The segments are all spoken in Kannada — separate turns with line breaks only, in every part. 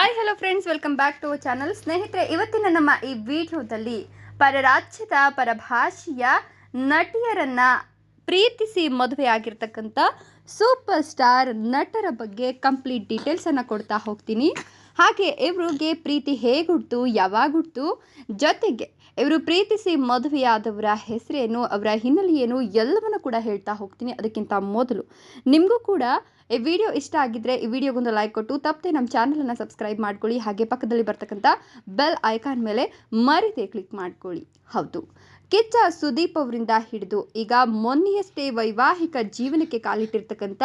Hi hello friends welcome back to channel ಸ್ನೇಹಿತರೆ ಇವತ್ತಿನ ನಮ್ಮ ಈ ವಿಡಿಯೋದಲ್ಲಿ ಪರರಾಜ್ಯದ ಪರಭಾಷೆಯ ನಟಿಯರನ್ನ ಪ್ರೀತಿಸಿ ಮದುವೆ ಆಗಿರ್ತಕ್ಕಂಥ ಸೂಪರ್ ಸ್ಟಾರ್ ನಟರ ಬಗ್ಗೆ ಕಂಪ್ಲೀಟ್ ಡೀಟೇಲ್ಸನ್ನು ಕೊಡ್ತಾ ಹೋಗ್ತೀನಿ. ಹಾಗೆ ಇವ್ರಿಗೆ ಪ್ರೀತಿ ಹೇಗುಡ್ತು, ಯಾವಾಗುಡ್ತು? ಜೊತೆಗೆ ಇವರು ಪ್ರೀತಿಸಿ ಮದುವೆಯಾದವರ ಹೆಸರೇನು, ಅವರ ಹಿನ್ನೆಲೆಯೇನು, ಎಲ್ಲವನ್ನು ಕೂಡ ಹೇಳ್ತಾ ಹೋಗ್ತೀನಿ ಅದಕ್ಕಿಂತ ಮೊದಲು. ನಿಮಗೂ ಕೂಡ ಈ ವಿಡಿಯೋ ಇಷ್ಟ ಆಗಿದ್ರೆ ಈ ವಿಡಿಯೋಗೊಂದು ಲೈಕ್ ಕೊಟ್ಟು, ತಪ್ಪದೆ ನಮ್ಮ ಚಾನಲನ್ನು ಸಬ್ಸ್ಕ್ರೈಬ್ ಮಾಡ್ಕೊಳ್ಳಿ, ಹಾಗೆ ಪಕ್ಕದಲ್ಲಿ ಬರ್ತಕ್ಕಂಥ ಬೆಲ್ ಐಕಾನ್ ಮೇಲೆ ಮರಿದೆ ಕ್ಲಿಕ್ ಮಾಡ್ಕೊಳ್ಳಿ. ಹೌದು. ಕಿಚ್ಚ ಸುದೀಪ್ ಅವರಿಂದ ಹಿಡಿದು ಈಗ ಮೊನ್ನೆಯಷ್ಟೇ ವೈವಾಹಿಕ ಜೀವನಕ್ಕೆ ಕಾಲಿಟ್ಟಿರ್ತಕ್ಕಂಥ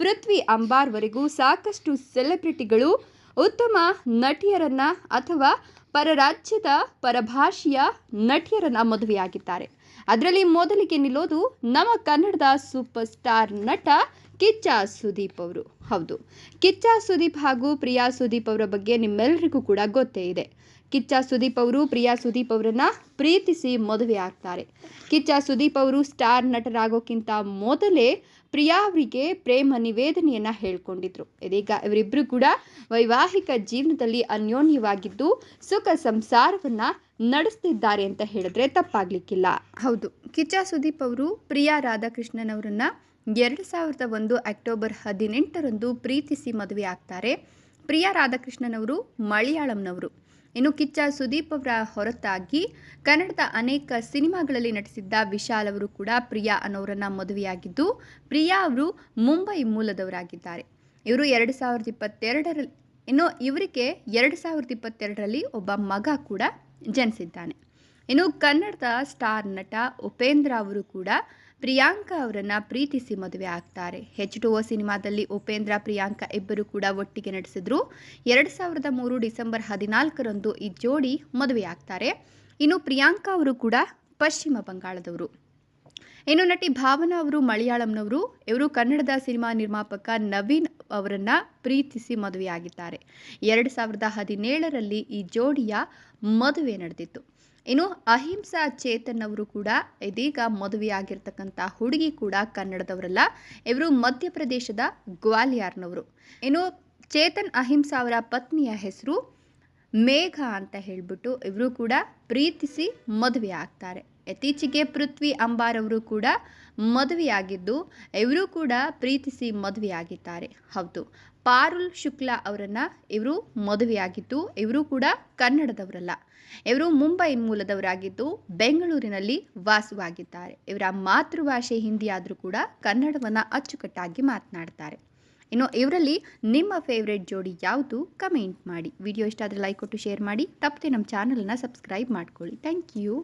ಪೃಥ್ವಿ ಅಂಬಾರ್ವರೆಗೂ ಸಾಕಷ್ಟು ಸೆಲೆಬ್ರಿಟಿಗಳು ಉತ್ತಮ ನಟಿಯರನ್ನ ಅಥವಾ ಪರರಾಜ್ಯದ ಪರಭಾಷೆಯ ನಟಿಯರನ್ನ ಮದುವೆಯಾಗಿದ್ದಾರೆ. ಅದರಲ್ಲಿ ಮೊದಲಿಗೆ ನಿಲ್ಲೋದು ನಮ್ಮ ಕನ್ನಡದ ಸೂಪರ್ ಸ್ಟಾರ್ ನಟ ಕಿಚ್ಚ ಸುದೀಪ್ ಅವರು. ಹೌದು, ಕಿಚ್ಚ ಸುದೀಪ್ ಹಾಗೂ ಪ್ರಿಯಾ ಸುದೀಪ್ ಅವರ ಬಗ್ಗೆ ನಿಮ್ಮೆಲ್ಲರಿಗೂ ಕೂಡ ಗೊತ್ತೇ ಇದೆ. ಕಿಚ್ಚ ಸುದೀಪ್ ಅವರು, ಪ್ರಿಯಾ ಸುದೀಪ್ ಅವರನ್ನ ಪ್ರೀತಿಸಿ ಮದುವೆ ಆಗ್ತಾರೆ. ಕಿಚ್ಚ ಸುದೀಪ್ ಅವರು ಸ್ಟಾರ್ ನಟರಾಗೋಕ್ಕಿಂತ ಮೊದಲೇ ಪ್ರಿಯಾ ಅವರಿಗೆ ಪ್ರೇಮ ನಿವೇದನೆಯನ್ನ ಹೇಳ್ಕೊಂಡಿದ್ರು. ಇದೀಗ ಇವರಿಬ್ಬರು ಕೂಡ ವೈವಾಹಿಕ ಜೀವನದಲ್ಲಿ ಅನ್ಯೋನ್ಯವಾಗಿದ್ದು ಸುಖ ಸಂಸಾರವನ್ನ ನಡೆಸ್ತಿದ್ದಾರೆ ಅಂತ ಹೇಳಿದ್ರೆ ತಪ್ಪಾಗ್ಲಿಕ್ಕಿಲ್ಲ. ಹೌದು, ಕಿಚ್ಚ ಸುದೀಪ್ ಅವರು ಪ್ರಿಯಾ ರಾಧಾಕೃಷ್ಣನ್ ಅವರನ್ನ ಎರಡು ಸಾವಿರದ ಒಂದು ಅಕ್ಟೋಬರ್ ಹದಿನೆಂಟರಂದು ಪ್ರೀತಿಸಿ ಮದುವೆ ಆಗ್ತಾರೆ ಪ್ರಿಯಾ ರಾಧಾಕೃಷ್ಣನವರು ಮಲಯಾಳಂನವರು. ಇನ್ನು ಕಿಚ್ಚ ಸುದೀಪ್ ಅವರ ಹೊರತಾಗಿ ಕನ್ನಡದ ಅನೇಕ ಸಿನಿಮಾಗಳಲ್ಲಿ ನಟಿಸಿದ್ದ ವಿಶಾಲ್ ಅವರು ಕೂಡ ಪ್ರಿಯಾ ಅನ್ನೋರನ್ನ ಮದುವೆಯಾಗಿದ್ದು, ಪ್ರಿಯಾ ಅವರು ಮುಂಬೈ ಮೂಲದವರಾಗಿದ್ದಾರೆ. ಇವರು ಎರಡು ಸಾವಿರದ ಇಪ್ಪತ್ತೆರಡರಲ್ಲಿ, ಇನ್ನು ಇವರಿಗೆ ಎರಡು ಸಾವಿರದ ಇಪ್ಪತ್ತೆರಡರಲ್ಲಿ ಒಬ್ಬ ಮಗ ಕೂಡ ಜನಿಸಿದ್ದಾನೆ. ಇನ್ನು ಕನ್ನಡದ ಸ್ಟಾರ್ ನಟ ಉಪೇಂದ್ರ ಅವರು ಕೂಡ ಪ್ರಿಯಾಂಕಾ ಅವರನ್ನ ಪ್ರೀತಿಸಿ ಮದುವೆ ಆಗ್ತಾರೆ. ಹೆಚ್ ಟು ಓ ಸಿನಿಮಾದಲ್ಲಿ ಉಪೇಂದ್ರ, ಪ್ರಿಯಾಂಕಾ ಇಬ್ಬರು ಕೂಡ ಒಟ್ಟಿಗೆ ನಡೆಸಿದ್ರು ಎರಡು ಸಾವಿರದ ಮೂರು ಡಿಸೆಂಬರ್ ಹದಿನಾಲ್ಕರಂದು ಈ ಜೋಡಿ ಮದುವೆ ಆಗ್ತಾರೆ. ಇನ್ನು ಪ್ರಿಯಾಂಕಾ ಅವರು ಕೂಡ ಪಶ್ಚಿಮ ಬಂಗಾಳದವರು. ಇನ್ನು ನಟಿ ಭಾವನಾ ಅವರು ಮಲಯಾಳಂನವರು. ಇವರು ಕನ್ನಡದ ಸಿನಿಮಾ ನಿರ್ಮಾಪಕ ನವೀನ್ ಅವರನ್ನ ಪ್ರೀತಿಸಿ ಮದುವೆಯಾಗಿದ್ದಾರೆ. ಎರಡು ಸಾವಿರದ ಹದಿನೇಳರಲ್ಲಿ ಈ ಜೋಡಿಯ ಮದುವೆ ನಡೆದಿತ್ತು. ಇನ್ನು ಅಹಿಂಸಾ ಚೇತನ್ ಅವರು ಕೂಡ ಇದೀಗ ಮದುವೆಯಾಗಿರ್ತಕ್ಕಂಥ ಹುಡುಗಿ ಕೂಡ ಕನ್ನಡದವರಲ್ಲ, ಇವರು ಮಧ್ಯಪ್ರದೇಶದ ಗ್ವಾಲಿಯಾರ್ನವರು. ಇನ್ನು ಚೇತನ್ ಅಹಿಂಸಾ ಅವರ ಪತ್ನಿಯ ಹೆಸರು ಮೇಘ ಅಂತ ಹೇಳಿಬಿಟ್ಟು ಇವರು ಕೂಡ ಪ್ರೀತಿಸಿ ಮದುವೆ ಆಗ್ತಾರೆ ಇತ್ತೀಚೆಗೆ ಪೃಥ್ವಿ ಅಂಬಾರ್ ಅವರು ಕೂಡ ಮದುವೆಯಾಗಿದ್ದು, ಇವರು ಕೂಡ ಪ್ರೀತಿಸಿ ಮದುವೆಯಾಗಿದ್ದಾರೆ. ಹೌದು, ಪಾರುಲ್ ಶುಕ್ಲಾ ಅವರನ್ನು ಇವರು ಮದುವೆಯಾಗಿದ್ದು, ಇವರು ಕೂಡ ಕನ್ನಡದವರಲ್ಲ. ಇವರು ಮುಂಬೈ ಮೂಲದವರಾಗಿದ್ದು, ಬೆಂಗಳೂರಿನಲ್ಲಿ ವಾಸವಾಗಿದ್ದಾರೆ. ಇವರ ಮಾತೃಭಾಷೆ ಹಿಂದಿ ಆದರೂ ಕೂಡ ಕನ್ನಡವನ್ನು ಅಚ್ಚುಕಟ್ಟಾಗಿ ಮಾತನಾಡ್ತಾರೆ. ಇನ್ನು ಇವರಲ್ಲಿ ನಿಮ್ಮ ಫೇವ್ರೇಟ್ ಜೋಡಿ ಯಾವುದು? ಕಮೆಂಟ್ ಮಾಡಿ. ವಿಡಿಯೋ ಇಷ್ಟ ಆದರೆ ಲೈಕ್ ಕೊಟ್ಟು ಶೇರ್ ಮಾಡಿ. ತಪ್ಪದೆ ನಮ್ಮ ಚಾನಲನ್ನು ಸಬ್ಸ್ಕ್ರೈಬ್ ಮಾಡ್ಕೊಳ್ಳಿ. Thank you